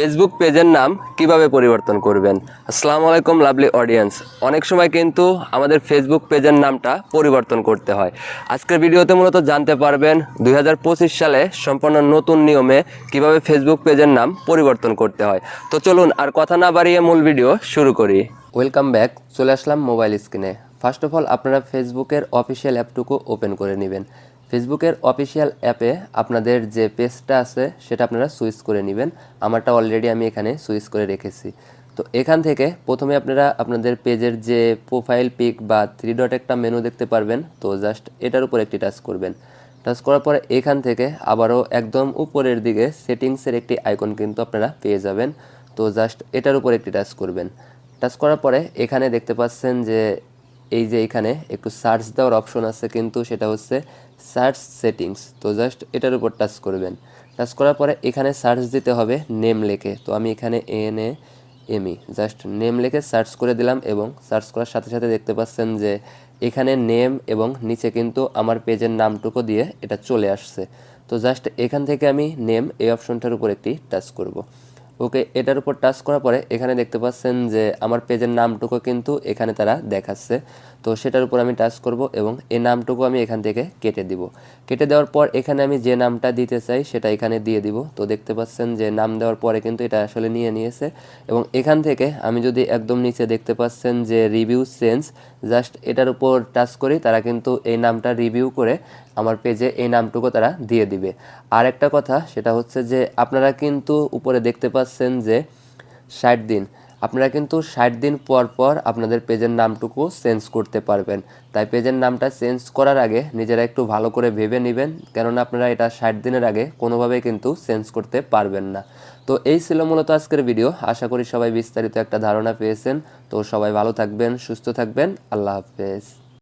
Facebook পেজের নাম কীভাবে পরিবর্তন করবেন? আসসালামু আলাইকুম লাভলি অডিয়েন্স অনেক সময় কিন্তু আমাদের ফেসবুক পেজের নামটা পরিবর্তন করতে হয়। আজকের ভিডিওতে মূলত জানতে পারবেন দুই হাজার পঁচিশ সালে সম্পূর্ণ নতুন নিয়মে কীভাবে ফেসবুক পেজের নাম পরিবর্তন করতে হয়। তো চলুন আর কথা না বাড়িয়ে মূল ভিডিও শুরু করি। ওয়েলকাম ব্যাক চলে আসলাম মোবাইল স্ক্রিনে ফার্স্ট অফ অল আপনারা ফেসবুকের অফিসিয়াল অ্যাপটুকু ওপেন করে নেবেন। ফেসবুকের অফিসিয়াল অ্যাপে আপনাদের যে পেজটা আছে, সেটা আপনারা সুইচ করে নেবেন। আমারটা অলরেডি আমি এখানে সুইচ করে রেখেছি। তো এখান থেকে প্রথমে আপনারা আপনাদের পেজের যে প্রোফাইল পিক বা থ্রি ডট একটা মেনু দেখতে পারবেন। তো জাস্ট এটার উপর একটি টাচ করবেন। টাচ করার পরে এখান থেকে আবারও একদম উপরের দিকে সেটিংসের একটি আইকন কিন্তু আপনারা পেয়ে যাবেন। তো জাস্ট এটার উপর একটি টাচ করবেন। টাচ করার পরে এখানে দেখতে পাচ্ছেন যে এই যে এখানে একটু সার্চ দেওয়ার অপশন আছে কিন্তু সেটা হচ্ছে সার্চ সেটিংস তো জাস্ট এটার উপর টাচ করবেন। টাচ করার পরে এখানে সার্চ দিতে হবে নেম লেখে। তো আমি এখানে N A M E just name লিখে সার্চ করে দিলাম এবং সার্চ করার সাথে সাথে দেখতে পাচ্ছেন যে এখানে নেম এবং নিচে কিন্তু আমার পেজের নামটুকু দিয়ে এটা চলে আসছে। তো জাস্ট এখান থেকে আমি নেম এই অপশনটার উপর একটি টাচ করব। ওকে এটার উপর টাচ করার পরে এখানে দেখতে পাচ্ছেন যে আমার পেজের নামটুকু কিন্তু এখানে তারা দেখাচ্ছে। তো সেটার উপর আমি টাচ করব এবং এই নামটুকু আমি এখান থেকে কেটে দিব। কেটে দেওয়ার পর এখানে আমি যে নামটা দিতে চাই সেটা এখানে দিয়ে দিব। তো দেখতে পাচ্ছেন যে নাম দেওয়ার পরে কিন্তু এটা আসলে নিয়ে নিয়েছে এবং এখান থেকে আমি যদি একদম নিচে দেখতে পাচ্ছেন যে রিভিউ সেন্স জাস্ট এটার উপর টাচ করি, তারা কিন্তু এই নামটা রিভিউ করে আমার পেজে এই নামটুকু তারা দিয়ে দিবে। আর একটা কথা, সেটা হচ্ছে যে আপনারা কিন্তু উপরে দেখতে পাচ্ছেন যে ষাট দিন। আপনারা কিন্তু ষাট দিন পর পর আপনাদের পেজের নামটুকু চেঞ্জ করতে পারবেন। তাই পেজের নামটা চেঞ্জ করার আগে নিজেরা একটু ভালো করে ভেবে নেবেন, কেননা আপনারা এটা ষাট দিনের আগে কোনোভাবেই কিন্তু চেঞ্জ করতে পারবেন না। তো এই ছিল মূলত আজকের ভিডিও আশা করি সবাই বিস্তারিত একটা ধারণা পেয়েছেন। তো সবাই ভালো থাকবেন, সুস্থ থাকবেন। আল্লাহ হাফেজ।